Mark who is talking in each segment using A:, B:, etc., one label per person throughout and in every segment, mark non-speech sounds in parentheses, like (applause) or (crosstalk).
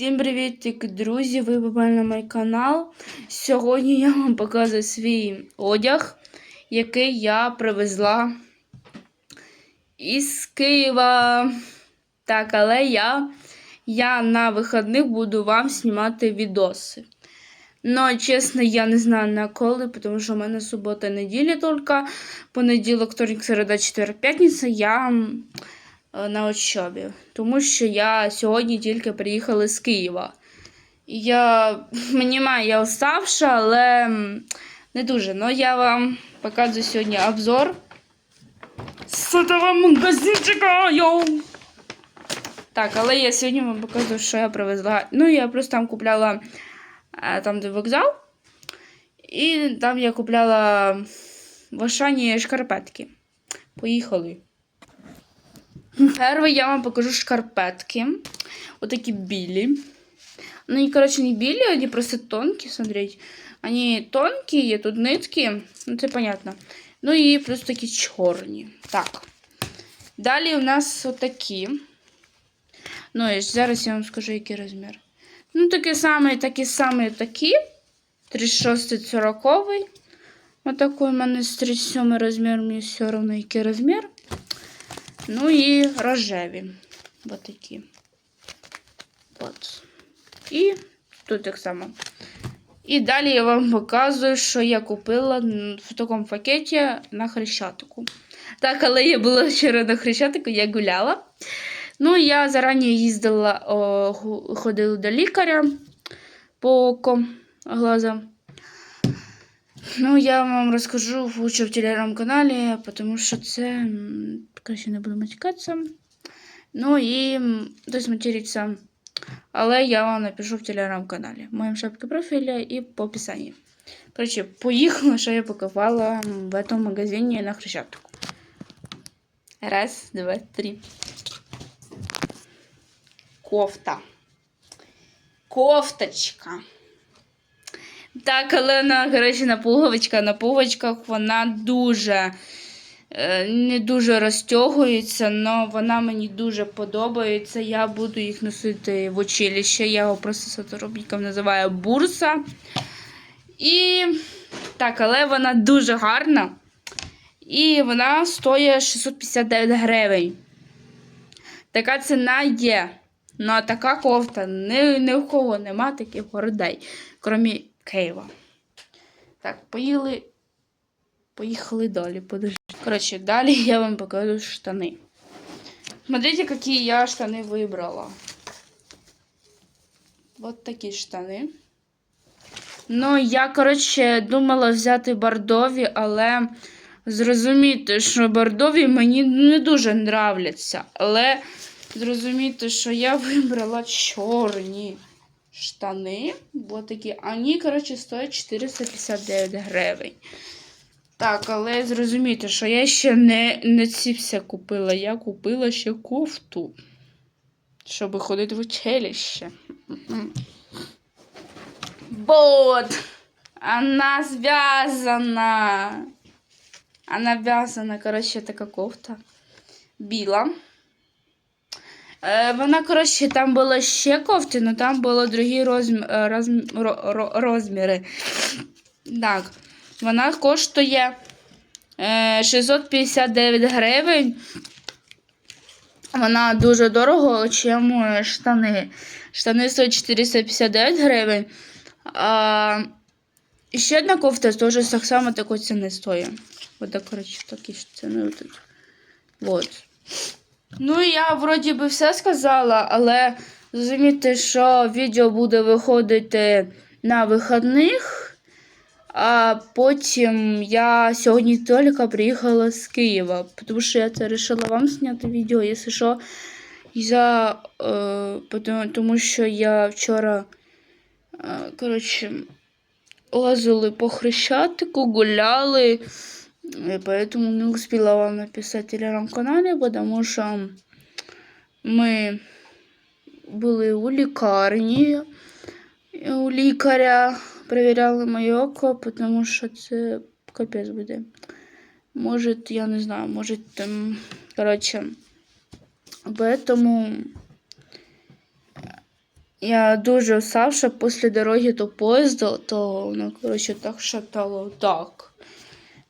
A: Всім привіт, друзі! Ви попали на мій канал. Сьогодні я вам показую свій одяг, який я привезла із Києва. Так, але я, я на вихідних буду вам знімати відоси. Ну, чесно, я не знаю на коли, тому що в мене субота неділя тільки. Понеділок, вторник, середа, четвер, п'ятниця. Я на учобі, тому що я сьогодні тільки приїхала з Києва. Я (laughs) розумію, я уставша, але не дуже. Ну, я вам показую сьогодні обзор з этого магазинчика. Йоу! Так, але я сьогодні вам покажу, що я привезла. Ну, я просто там купляла е, там, де вокзал. І там я купляла в Ашані шкарпетки. Поїхали. Перше я вам покажу шкарпетки. Отакі білі. Ну, и, короче, не білі, они просто тонкие, смотреть. Они тонкие, тут нитки, ну це понятно. Ну і плюс такі чорні. Так. Далі у нас отакі. Ну, і зараз я вам скажу, який розмір. Ну, такі самі, такі самі такі. 36 40 Отакий у мене з 37 розмір, мені все одно який розмір. Ну і рожеві. Ось такі. От. І тут так само. І далі я вам показую, що я купила в такому пакеті на Хрещатику. Так, але я була вчора на Хрещатику, я гуляла. Ну, я зарані їздила, о, ходила до лікаря по глазам. Ну, я вам розкажу лучше в телеграм-каналі, тому що це, м, краще не буду матюкатися. Ну і м, десь материться. Але я вам напишу в телеграм-каналі. В моєму шапці профіля і по описанні. Коротше, поїхала, що я пакувала в этом магазині на Хрещатику. Раз, два, три. Кофта. Кофточка. Так, але вона, коротше, на пуговичках. На пуговичках вона дуже е, не дуже розтягується, але вона мені дуже подобається. Я буду їх носити в училище. Я його просто сотрудником називаю бурса. І так, але вона дуже гарна. І вона стоїть 659 гривень. Така ціна є. Ну, а така кофта ні, ні в кого нема таких городей, крім Києва. Так, поїли. Поїхали далі. Подожди. Коротше, далі я вам покажу штани. Смотрите, какие я штани вибрала. Вот такі штани. Ну, я, коротше, думала взяти бордові, але зрозуміти, що бордові мені не дуже нравляться. Але зрозуміти, що я вибрала чорні штани. Вот такі. Вони, коротше, стоять 459 гривень. Так, але зрозумійте, що я ще не, не ці все купила. Я купила ще кофту, щоб ходити в училище. Вот. Она зв'язана. Она в'язана, коротше, така кофта. Біла. Е, вона, коротше, там було ще кофти, але там було другі розм... е, розм... ро- ро- розміри. Так. Вона коштує е, 659 гривень. Вона дуже дорого, чим е, штани. Штани стоять 459 гривень. А ще одна кофта теж так само такої ціни стоїть. Ось так, коротше, такі ж ціни тут. Вот. Ну, я вроді би все сказала, але зрозумійте, що відео буде виходити на вихідних. А потім я сьогодні тільки приїхала з Києва, тому що я це вирішила вам зняти відео, якщо що. Я, е, тому, що я вчора, е, коротше, лазили по Хрещатику, гуляли, поэтому не успела вам написати в телеграм-каналі, тому що ми були у лікарні у лікаря перевіряли моє око, тому що це капець буде. Може, я не знаю, може там, коротше, поэтому Я дуже уставша після дороги до поїзду, то воно, коротше, так шатало так.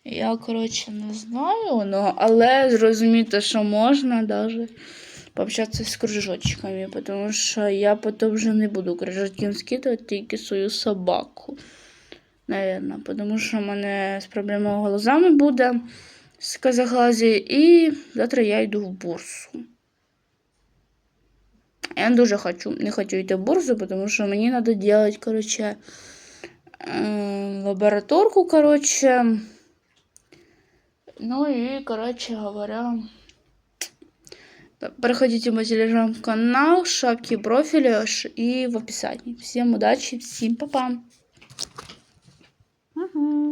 A: Я, коротше, не знаю, ну, але зрозуміти, що можна навіть пообщатися з кружочками, тому що я потім вже не буду кружочком скидувати тільки свою собаку. Наверно, тому що в мене з проблемою глазами буде з казаглазі, і завтра я йду в бурсу. Я дуже хочу, не хочу йти в бурсу, тому що мені треба делать, короче, э, лабораторку, короче. Ну и, короче говоря, проходите мой телеграм-канал, шапки профиля и в описании. Всем удачи, всем па-па!